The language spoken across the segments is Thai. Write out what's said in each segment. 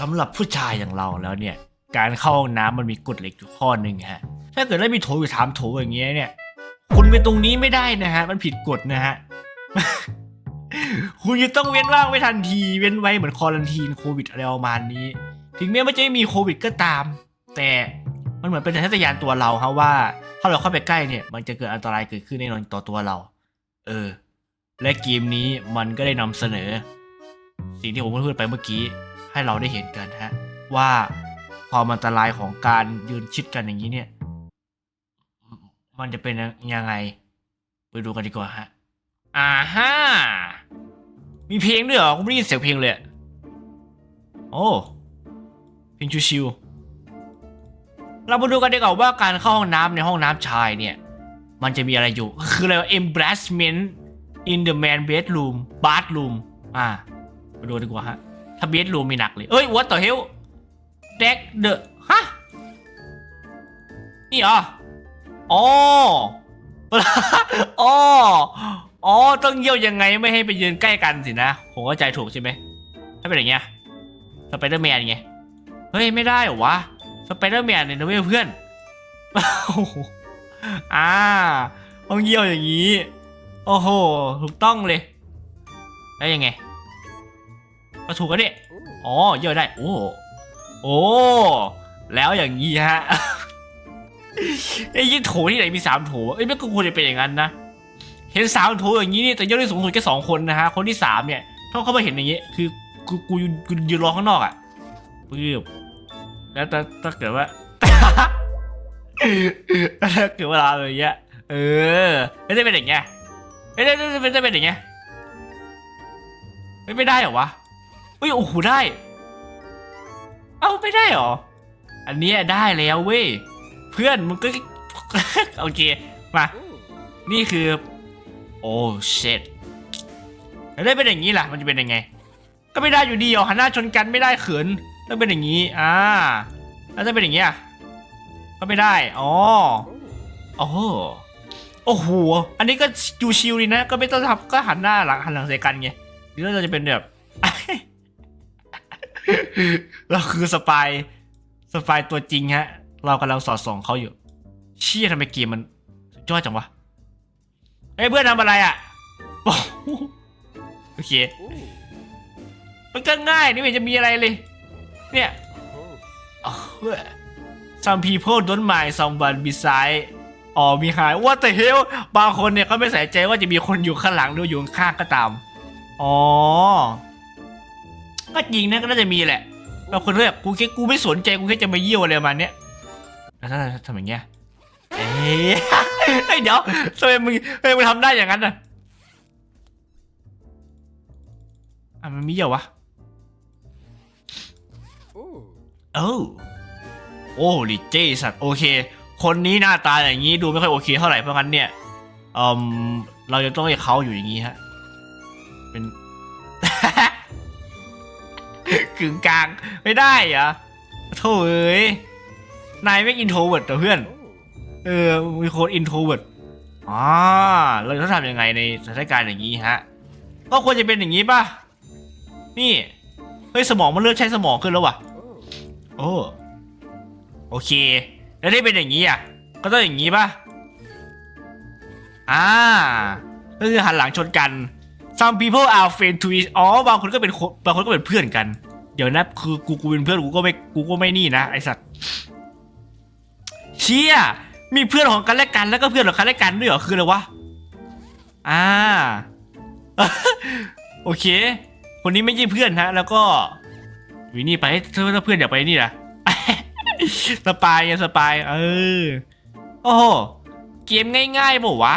สำหรับผู้ชายอย่างเราแล้วเนี่ย การเข้าห้องน้ำมันมีกฎเหล็กอยู่ข้อหนึ่งฮะ ถ้าเกิดได้มีโถอยู่ถามโถอย่างเงี้ยเนี่ย คุณไปตรงนี้ไม่ได้นะฮะ มันผิดกฎนะฮะ คุณจะต้องเว้นว่างไว้ทันที เว้นไว้เหมือนคอลันทีนโควิดอะไรประมาณนี้ ถึงแม้ว่าจะไม่มีโควิดก็ตาม แต่มันเหมือนเป็นสัญชาตญาณตัวเราครับว่า ถ้าเราเข้าไปใกล้เนี่ย มันจะเกิดอันตรายเกิดขึ้นแน่นอนต่อตัวเรา เออ และเกมนี้มันก็ได้นำเสนอ สิ่งที่ผมพูดไปเมื่อกี้ ให้เราได้เห็นกันฮะว่าความอันตรายของการยืนชิดกันอย่างนี้เนี่ย มันจะเป็นยังไง ไปดูกันดีกว่าฮะอ่าฮะมีเพลงด้วยเหรอผมไม่ได้ยินเสียงเพลงเลยอะโอ้เพลงชิวๆเรามาดูกันดีกว่าว่าการเข้าห้องน้ำในห้องน้ำชายเนี่ย มันจะมีอะไรอยู่ คืออะไรวะ embarrassment in the man bedroom bathroom อ่าไปดูดีกว่าฮะ ถ้า bedroom มีหนักเลย เอ้ย what the hell deck the ฮะ นี่เหรออ๋ออ๋ออ๋อ ต้องเยี่ยวยังไงไม่ให้ไปยืนใกล้กันสินะ ผมเข้าใจถูกใช่ไหม ถ้าเป็นอย่างเงี้ย สไปเดอร์แมนไง เฮ้ย ไม่ได้หรอวะ สไปเดอร์แมนเนี่ยนะเว้ยเพื่อนอ่าต้องเยี่ยวอย่างนี้ โอ้โห ถูกต้องเลย แล้วยังไง ก็ถูกกันดิอ๋อเยี่ยวได้ โอ้โอ้แล้วอย่างนี้ฮะไอ้ยี่โถที่ไหนมีสามโถเอ้ยไม่ก็ควรจะเป็นอย่างนั้นนะเห็นสามโถอย่างนี้นี่แต่ยอดได้สูงสุดแค่สองคนนะฮะคนที่สามเนี่ยถ้าเขามาเห็นอย่างนี้คือกูกูกูยืนรอข้างนอกอะปึ๊บแล้วถ้าถ้าเกิดว่าถ้าเกิดเวลาอะไรอย่างเงี้ยเออไม่ได้เป็นอย่างเงี้ยไม่ได้ไม่ได้เป็นอย่างเงี้ยไม่ไม่ได้เหรอวะ เอ้ยโอ้โหได้ เอ้าไม่ได้เหรอ อันนี้ได้แล้วเว้ย เพื่อนมึงก็ โอเค มา นี่คือ โอ้เช็ดแล้วได้เป็นอย่างนี้ล่ะ มันจะเป็นยังไง ก็ไม่ได้อยู่ดีอะหันหน้าชนกันไม่ได้เขินต้องเป็นอย่างนี้ อ่า แล้วจะเป็นอย่างนี้อะก็ไม่ได้ อ๋อโอ้โหโอ้โห อันนี้ก็ยูชิวดีนะ ก็ไม่ต้องทำก็หันหน้าหลังหันหลังใส่กันไงหรือเราจะเป็นแบบ เราคือสปายสปายตัวจริงฮะ เรากำลังสอดส่องเขาอยู่ เชี่ยทำไมเกมมันสุดยอดจังวะเฮ้ยเพื่อนทำอะไรอะโอ้โอเค มันก็ง่ายนี่ไม่เห็นจะมีอะไรเลย เนี่ยอ๋อ some people don't mind someone beside อ๋อมีหาย what the hell บางคนเนี่ยก็ไม่ใส่ใจว่าจะมีคนอยู่ข้างหลังหรืออยู่ข้างก็ตาม อ๋อ ก็จริงนะก็น่าจะมีแหละบางคนก็แบบกูแค่กูไม่สนใจกูแค่จะมาเยี่ยวอะไรประมาณเนี้ยแล้วถ้าทำอย่างเงี้ยเอ๊ะเฮ้ยเดี๋ยวทำไมมึงทำไมมึงทำได้อย่างนั้นน่ะอะมันมีเหรอวะโอ้โอ้ลิเจสัตว์โอเค คนนี้หน้าตาอย่างนี้ดูไม่ค่อยโอเคเท่าไหร่เพราะงั้นเนี่ยอืมเราจะต้องให้เขาอยู่อย่างนี้ฮะเป็น กึ่งกลางไม่ได้เหรอโถ่เอ้ยนายไม่อินโทรเวิร์ดเหรอเพื่อน เออมีโค้ดอินโทรเวิร์ดอ่าเราจะทำยังไงในสถานการณ์อย่างนี้ฮะก็ควรจะเป็นอย่างนี้ป่ะ นี่ เฮ้ย สมองมันเริ่มใช้สมองขึ้นแล้ววะโอ้โอเค แล้วได้เป็นอย่างนี้อะ ก็ต้องอย่างนี้ป่ะ อ่า ก็คือหันหลังชนกัน some people are friends to each อ๋อบางคนก็เป็นบางคนก็เป็นเพื่อนกัน เดี๋ยวนะคือกูกูเป็นเพื่อนกูก็ไม่กูก็ไม่นี่นะไอสัตว์เชี่ยมีเพื่อนของกันและกันแล้วก็เพื่อนของกันและกันด้วยเหรอคืออะไรวะอ่าโอเค คนนี้ไม่ใช่เพื่อนฮะ แล้วก็วินี่ไปถ้าเพื่อนอยากไปนี่นะสปายไงสปายเออโอ้โหเกมง่ายๆบอกวะ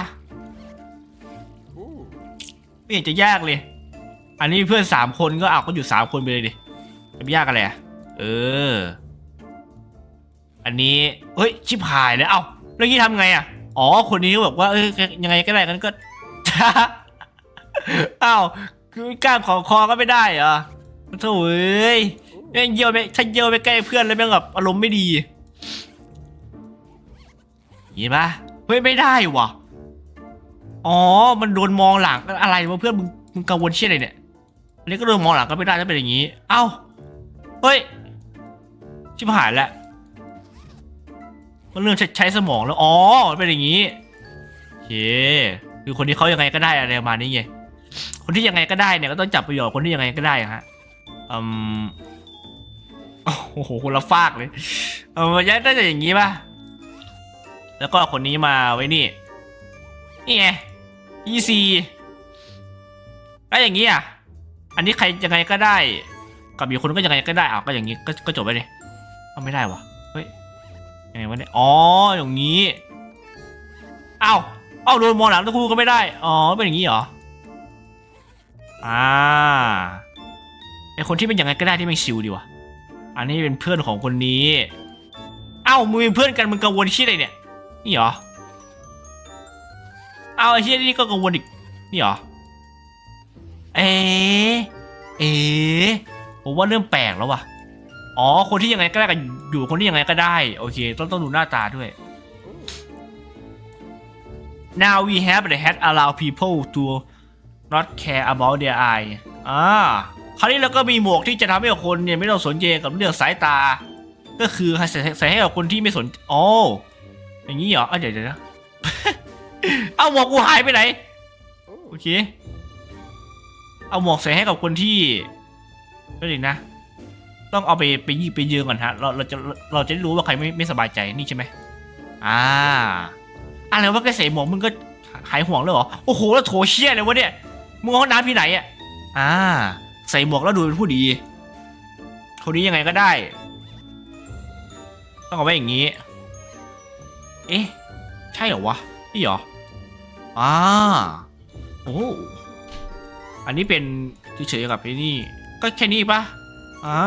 ไม่เห็นจะยากเลย อันนี้เพื่อนสามคนก็เอาก็อยู่สามคนไปเลยดิ ไม่ยากอะไรอะเออ อันนี้ เฮ้ย ชิบหายแล้ว เอ้าแล้วนี่ทำไงอะ อ๋อ คนนี้บอกว่า เอ้ย ยังไงก็ได้กันก็เอ้าคือก้านของคอก็ไม่ได้เหรอโถ่เอ้ยแม่งเยี่ยวไปถ้าเยี่ยวไปใกล้เพื่อนแล้วแม่งแบบอารมณ์ไม่ดีเห็นปะเฮ้ยไม่ได้ว่ะอ๋อ มันโดนมองหลังอะไรวะเพื่อนมึงมึงกังวลเชี่ยอะไรเนี่ยอันนี้ก็โดนมองหลังก็ไม่ได้ถ้าเป็นอย่างนี้ เอ้า เฮ้ย ชิบหายแล้วมันเรื่องใช้ใช้สมองแล้ว อ๋อ เป็นอย่างนี้โอเคคือคนที่เขายังไงก็ได้อะไรประมาณนี้ไง คนที่ยังไงก็ได้เนี่ยก็ต้องจับประโยชน์คนที่ยังไงก็ได้ฮะ อืม โอ้โห คนละฟากเลย เออมันน่าจะอย่างนี้ป่ะ แล้วก็คนนี้มาไว้นี่ นี่ไง easy แล้วอย่างนี้อะ อันนี้ใครยังไงก็ได้ กับอีกคนก็ยังไงก็ได้อ้าวก็อย่างนี้ก็ก็จบไปเลยเอาไม่ได้วะเฮ้ยยังไงวะเนี่ยอ๋ออย่างนี้เอ้าเอ้าโดนมองหลังตะคูก็ไม่ได้อ๋อเป็นอย่างนี้เหรออ่าไอคนที่เป็นอยังไงก็ได้ที่ไม่ชิวดีวะอันนี้เป็นเพื่อนของคนนี้เอ้ามึงเป็นเพื่อนกันมึงกังวลที่อะไรเนี่ยนี่เหรอเอาไอ้ที่นี่ก็กังวลอีกนี่เหรอเอ๊เอ๊ ผมว่าเริ่มแปลกแล้วว่ะ อ๋อ คนที่ยังไงก็ได้กับอยู่คนที่ยังไงก็ได้ โอเค ต้องต้องดูหน้าตาด้วย now we have the hat allow people to not care about their eye อ่าคราวนี้เราก็มีหมวกที่จะทำให้คนเนี่ยไม่ต้องสนใจกับเรื่องสายตา ก็คือใส่ให้กับคนที่ไม่สนอ๋ออย่างนี้เหรออะเดี๋ยวเดี๋ยวนะเอาหมวกกูหายไปไหน โอเค เอาหมวกใส่ให้กับคนที่ นั่นเองนะ ต้องเอาไปไปยี่ไปยืมก่อนฮะ เราเราจะเราจะรู้ว่าใครไม่ไม่สบายใจนี่ใช่ไหมอ่าอะไรว่าแกใส่หมวกมึงก็หายห่วงแล้วเหรอ โอ้โหแล้วโถเชี่ยเลยวะเนี่ย มึงเอาห้องน้ำที่ไหนอะ อ่า ใส่หมวกแล้วดูเป็นผู้ดีคนนี้ยังไงก็ได้ ต้องเอาไว้อย่างนี้ เอ๊ะ ใช่เหรอวะ นี่เหรอ อ่า โอ้ อันนี้เป็นเฉยๆกับไอ้นี่ ก็แค่นี้ปะอ่า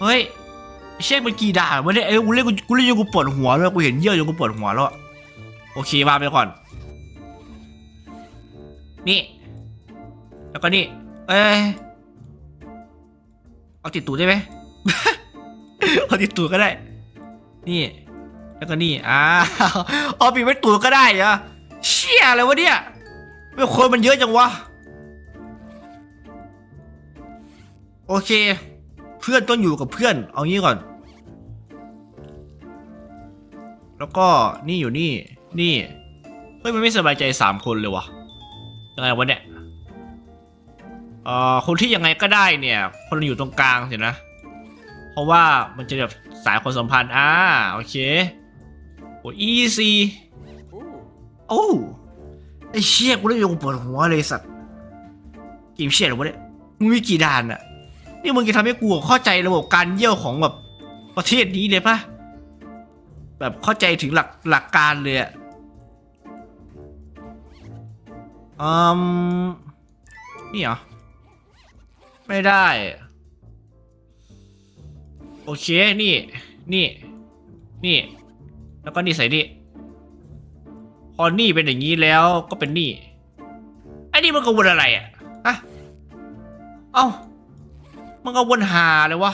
เฮ้ยเช็คมันกี่ด่านวะเนี่ยเอ้ยกูเล่นกูกูเล่นจนกูปวดหัวแล้วกูเห็นเยี่ยวจนกูปวดหัวแล้วอะโอเคมาไปก่อน นี่ แล้วก็นี่ เอ้ย เอาติดตูดได้ไหม เอาติดตูดก็ได้ นี่ แล้วก็นี่อ่าเอาปีกไว้ตูดก็ได้เหรอ เชี่ยอะไรวะเนี่ยไม่คนมันเยอะจังวะ เค เพื่อนต้องอยู่กับเพื่อน เอางี้ก่อน แล้วก็นี่อยู่นี่ นี่ เฮ้ยมันไม่สบายใจสามคนเลยวะยังไงวะเนี่ยเอ่อคนที่ยังไงก็ได้เนี่ย คนอยู่ตรงกลางเห็นนะ เพราะว่ามันจะแบบสายความสัมพันธ์อ่าโอเคโอ้อีซีโอ้ไอเชี่ยกูได้ยงปวดหัวเลยสัตว์เกมเชี่ยหรอวะเนี่ยมึงมีกี่ด่านอะ นี่มึงจะทำให้กูเข้าใจระบบการเยี่ยวของแบบประเทศนี้เลยปะแบบเข้าใจถึงหลักหลักการเลยอะอืมนี่เหรอ ไม่ได้ โอเค นี่ นี่ นี่ แล้วก็นี่ใส่นี่พอนี่เป็นอย่างนี้แล้วก็เป็นนี่ไอ้นี่มันกังวลอะไรอะฮะเอ้า มันก็วนหาเลยวะ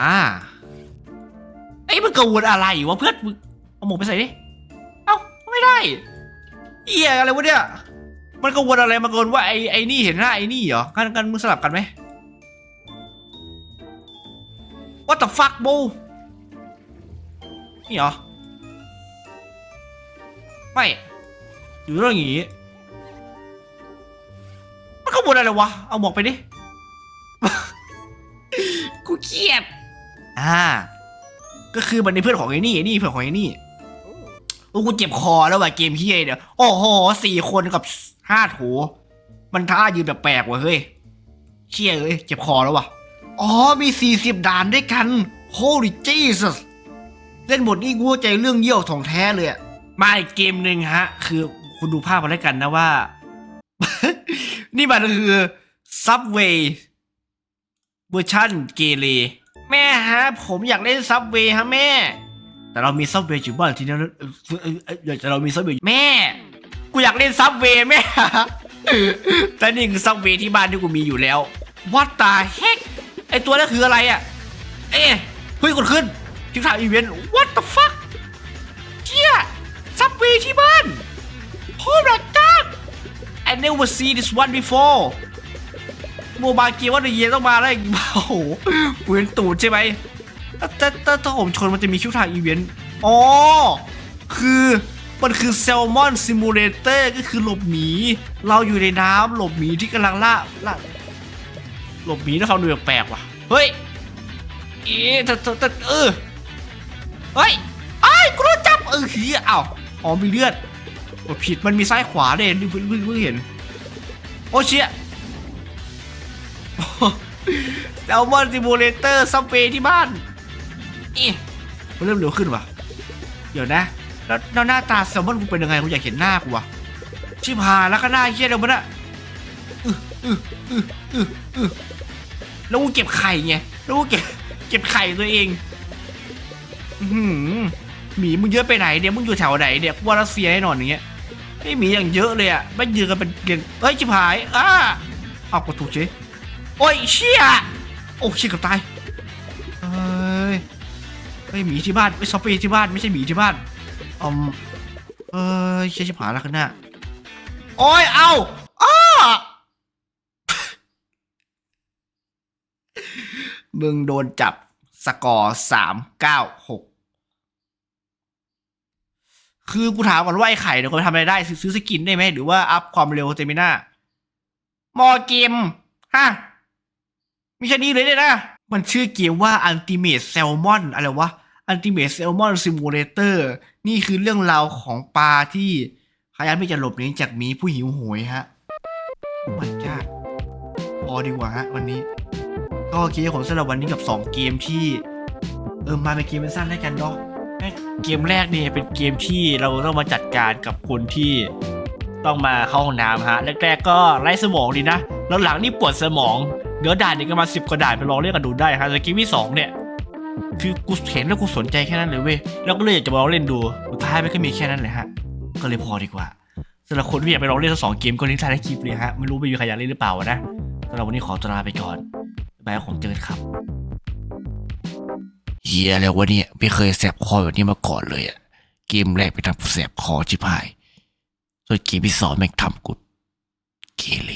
อ่าไอ้ยมันกังวลอะไรวะเพื่อนมึงเอาหมวกไปใส่ดิ เอ้าไม่ได้เอียอะไรวะเนี่ย มันกังวลอะไรมันกังวลว่าไอ้ไอ้นี่เห็นหน้าไอ้นี่เหรอกันกันมึงสลับกันไหม What the fuck bro นี่เหรอ ไม่ อยู่เรื่องอย่างงี้ มันขบวนอะไรวะ เอาหมวกไปดิ กูเครียดอ่า ก็คือมันในเพื่อนของไอ้นี่ไอ้นี่เพื่อนของไอ้นี่โอ้กูเจ็บคอแล้วว่ะเกมเฮียเนี่ยโอ้โหสี่คนกับห้าโถมันท่ายืนแบบแปลกว่ะเฮ้ยเชี่ยเอ้ยเจ็บคอแล้วว่ะอ๋อมีสี่สิบด่านด้วยกัน Holy Jesus เล่นบทนี้กูเข้าใจเรื่องเยี่ยวของแท้เลยอะมาอีกเกมหนึ่งฮะ คือคุณดูภาพมาแล้วกันนะว่า นี่มันคือ Subway เวอร์ชันเกเรแม่ฮะ ผมอยากเล่น Subway ฮะแม่ แต่เรามี Subway อยู่บ้านที่นั่นเดี๋ยวแต่เรามี Subway แม่ กูอยากเล่น Subway แม่แต่นี่คือ Subway ที่บ้านที่กูมีอยู่แล้ว What the heck ไอตัวนั้นคืออะไรอะ เอ๊ะเฮ้ยกดขึ้นทิกทางอีเวนต์ What the fuck เชี่ย Subway ที่บ้าน Oh my god I never see this one before โมบายเกมว่าเดเยต้องมาแล้วอีกโอ้โหเวียนตูดใช่ไหมแต่แต่ถ้าผมชนมันจะมีคิวทางอีเวนต์ อ๋อ คือมันคือแซลมอนซิมูเลเตอร์ก็คือหลบหนีเราอยู่ในน้ำหลบหนีที่กำลังล่าล่าหลบหนีแล้วฟังดูแปลกๆว่ะ เฮ้ย เอ๊ะแต่แต่เออ เฮ้ยไอ้กูโดนจับเออเฮียอ้าอ๋อมีเลือด กดผิดมันมีซ้ายขวาเด่นเพิ่งเพิ่งเพิ่งเห็น โอ้เชี่ยแซลมอนซิมูเลเตอร์ซับเวย์ที่บ้านอีมันเริ่มเร็วขึ้นว่ะ เดี๋ยวนะแล้วแล้วหน้าตาแซลมอนกูเป็นยังไงกูอยากเห็นหน้ากูว่ะชิบหายแล้วก็หน้าเฮี้ยเดี๋ยวมันอะอึอึอึอึอึแล้วกูเก็บไข่ไงแล้วกูเก็บเก็บไข่ตัวเองอื้อหือหมีมึงเยอะไปไหนเนี่ยมึงอยู่แถวไหนเนี่ยกูว่ารัสเซียแน่นอนอย่างเงี้ย ไอ้หมีอย่างเยอะเลยอะไม่ยืนกันเป็นเรียงเฮ้ยชิบหายอ้าเอากดถูกเจ๊โอ้ยเชี่ยโอ้เชี่ยกับตายเอ้ยเฮ้ยหมีที่บ้านไม่ซอฟปี้ที่บ้านไม่ใช่หมีที่บ้านอืมเอ้ยเชี่ยชิบหายแล้วกันน่ะโอ้ยเอาอ้ามึงโดนจับสกอร์สามเก้าหก คือกูถามก่อนว่าไอ้ไข่เนี่ยเขาไปทำอะไรได้ซื้อซื้อสกินได้ไหมหรือว่าอัพความเร็วเตมิน่ามอเกมฮะมีแค่นี้เลยเนี่ยนะ มันชื่อเกมว่า Ultimate Salmon อะไรวะ Ultimate Salmon Simulator นี่คือเรื่องราวของปลาที่พยายามที่จะหลบหนีจากหมีผู้หิวโหยฮะมันยากพอดีกว่าฮะวันนี้ ก็โอเคผมสำหรับวันนี้กับ 2 เกมที่ เออมาเป็นเกมเป็นสั้นได้กันเนาะ เกมแรกเนี่ยเป็นเกมที่เราต้องมาจัดการกับคนที่ต้องมาเข้าห้องน้ำฮะแรกๆก็ไร้สมองดีนะแล้วหลังนี่ปวดสมองเดี๋ยวด่านนี้ก็มาสิบกว่าด่านไปลองเล่นกันดูได้ฮะแต่เกมที่สองเนี่ยคือกูเห็นแล้วกูสนใจแค่นั้นเลยเว้ยแล้วก็เลยอยากจะมาลองเล่นดูสุดท้ายมันก็มีแค่นั้นเลยฮะก็เลยพอดีกว่าสำหรับคนที่อยากไปลองเล่นทั้งสองเกมก็ลิงก์ใต้ใต้คลิปเลยฮะไม่รู้ไม่มีใครอยากเล่นหรือเปล่านะสำหรับวันนี้ขอตัวลาไปก่อนบายบายผมเจอกันครับ เฮียอะไรวะเนี่ยไม่เคยแสบคอแบบนี้มาก่อนเลยอะเกมแรกไปทำแสบคอชิบหาย ส่วนเกมที่สองแม่งทำกูเกเร